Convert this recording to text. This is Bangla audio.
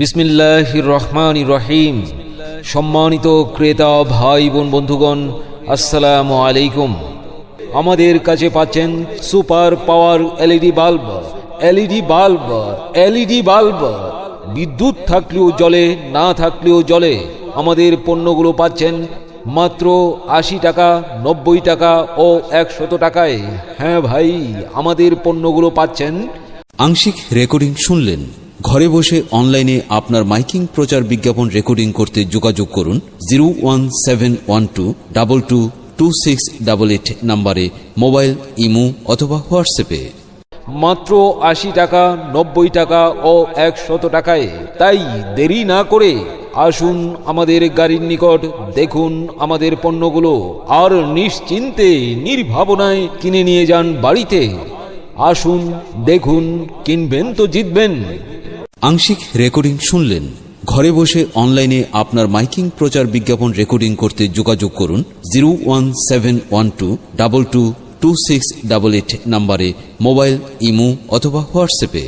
বিসমিল্লাহ রহমান রহিম। সম্মানিত ক্রেতা ভাই বোন বন্ধুগণ, আসসালামু আলাইকুম। আমাদের কাছে পাচ্ছেন super power LED bulb LED bulb LED bulb. বিদ্যুৎ থাকলেও জলে না থাকলেও জলে আমাদের পণ্যগুলো পাচ্ছেন মাত্র আশি টাকা, নব্বই টাকা ও একশত টাকায়। হ্যাঁ ভাই, আমাদের পণ্যগুলো পাচ্ছেন। আংশিক রেকর্ডিং শুনলেন। ঘরে বসে অনলাইনে আপনার মাইকিং প্রচার বিজ্ঞাপন রেকর্ডিং করতে যোগাযোগ করুন zero one seven one two double two two six double eight নাম্বারে মোবাইল, ইমো অথবা হোয়াটসঅ্যাপে। মাত্র আশি টাকা, নব্বই টাকা ও একশত টাকায়। তাই দেরি না করে আসুন আমাদের গাড়ির নিকট, দেখুন আমাদের পণ্যগুলো, আর নিশ্চিন্তে, নির্ভাবনায় কিনে নিয়ে যান বাড়িতে। আসুন, দেখুন, কিনবেন তো জিতবেন। আংশিক রেকর্ডিং শুনলেন। ঘরে বসে অনলাইনে আপনার মাইকিং প্রচার বিজ্ঞাপন রেকর্ডিং করতে যোগাযোগ করুন zero one seven one two double two two six double eight নাম্বারে মোবাইল, ইমো অথবা হোয়াটসঅ্যাপে।